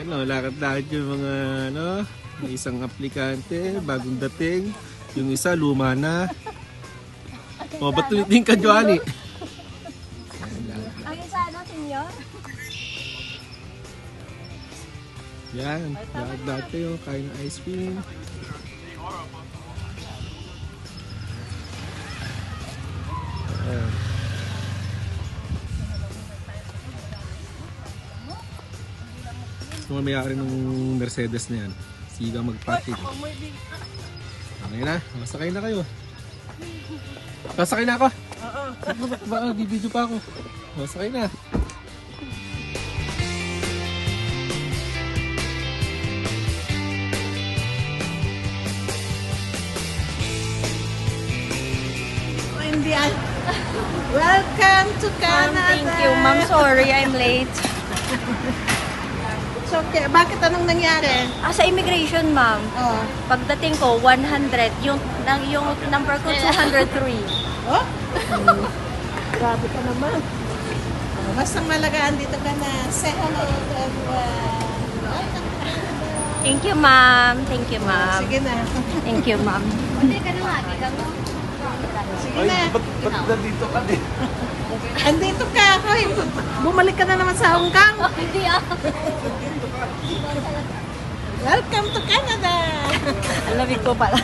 Ayan o, lakad-lakad yung mga ano, may isang aplikante, bagong dating. Yung isa, luma na. O, ba't tumiting ka, Johnny? Ang isa ano, senior? Yan, lakad-lakad tayo, kain ng ice cream. Nga may-ari ng Mercedes na yan. Siga magparking. Okay na, masakay na kayo. Sasakay na ako. Oo. Baka bibidyo pa ako. Masakay na. Hindi ah. Welcome to Canada. Thank you, ma'am. Sorry, I'm late. So, okay. bakit anong nangyari? Ah, sa immigration, ma'am. Oh. Pagdating ko, 100. Yung, nang, yung number ko, 203. Oh? Grabe ka naman. Oh, basta malagaan dito ka na. Say hello to everyone. Thank you, ma'am. Thank you, ma'am. Sige na. Thank you, ma'am. Sige na. ba't nandito ka din? Andito ka. Hoy, bumalik ka na naman sa Hong Kong. Hindi ah. Welcome to Canada. Alamig ko pala.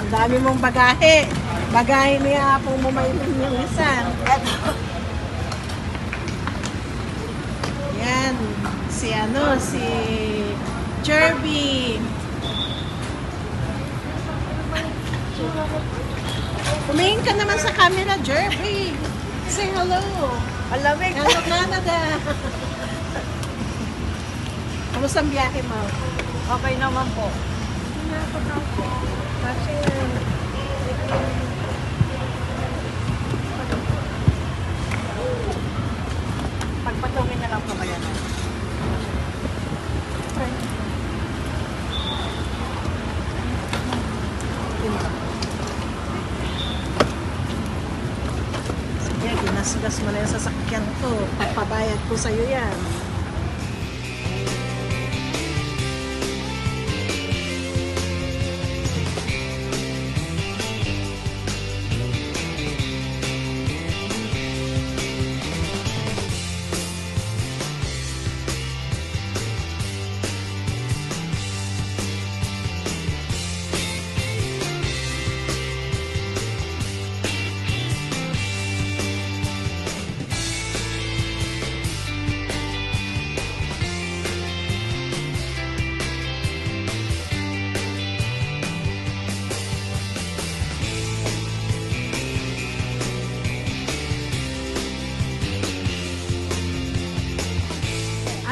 Ang dami mong bagahe. Bagahe niya po mo maipin yung isa. Yan. Si ano, si Jerby. Tumingin ka naman sa camera, Jerby. Say hello. Alamig. Hello, Canada. Kamusta ang biyahe mo? Okay naman po. Kasi Pagpatungin na lang po kaya na. Sige, ginasgas mo na yung sasakyan ko. Papabayad ko sa'yo yan.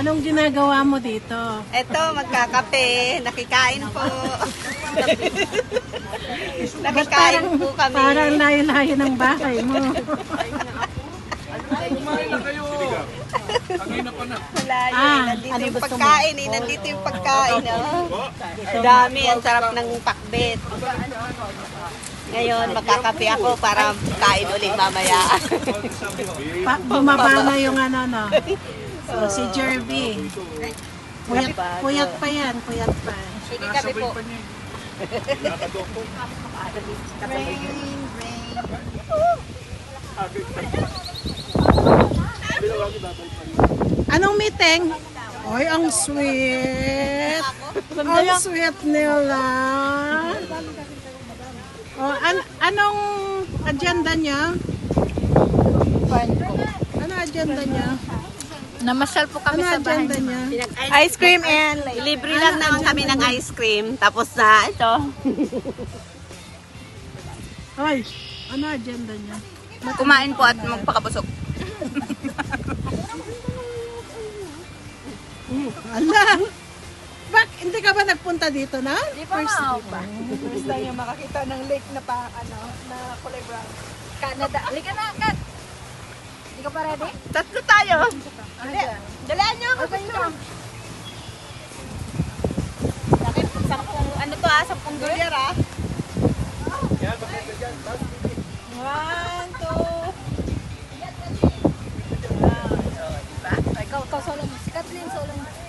Anong ginagawa mo dito? Eto, magkakape. Nakikain po. Nakikain po kami. Parang layo-layo ng bahay mo. Malayo. Ah, nandito ano yung gusto mo? pagkain eh. Nandito yung pagkain. Oh. Ang dami. Ang sarap ng pakbet. Ngayon, magkakape ako para kain ulit mamaya. Pa, bumaba na yung ano, no? So, si Jerby. Puyat, puyat pa yan, puyat pa. Sige kape po. Anong meeting? Oy, ang sweet. Ang sweet nila. Oh, an anong agenda niya? Ano agenda niya? Namasyal po kami Ano sa bahay. niya? Ice cream and libre lang naman kami ng ice cream. Tapos na ito. Oy, ano agenda niya? Kumain po at magpakabusog. Ala! Bak, hindi ka ba nagpunta dito na? Di pa nga pa. Gusto niyo makakita ng lake na pa, ano, na kulay brown. Canada. Halika na, Kat. Hindi ka pa ready? Tatlo tayo. Hindi. Dalaan nyo. Okay nyo. Bakit? Ano to ah? Sampung dolyar ah. Yan, bakit ka dyan? One, two. Wow. Diba? Solo mo. Si Kathleen solo mo.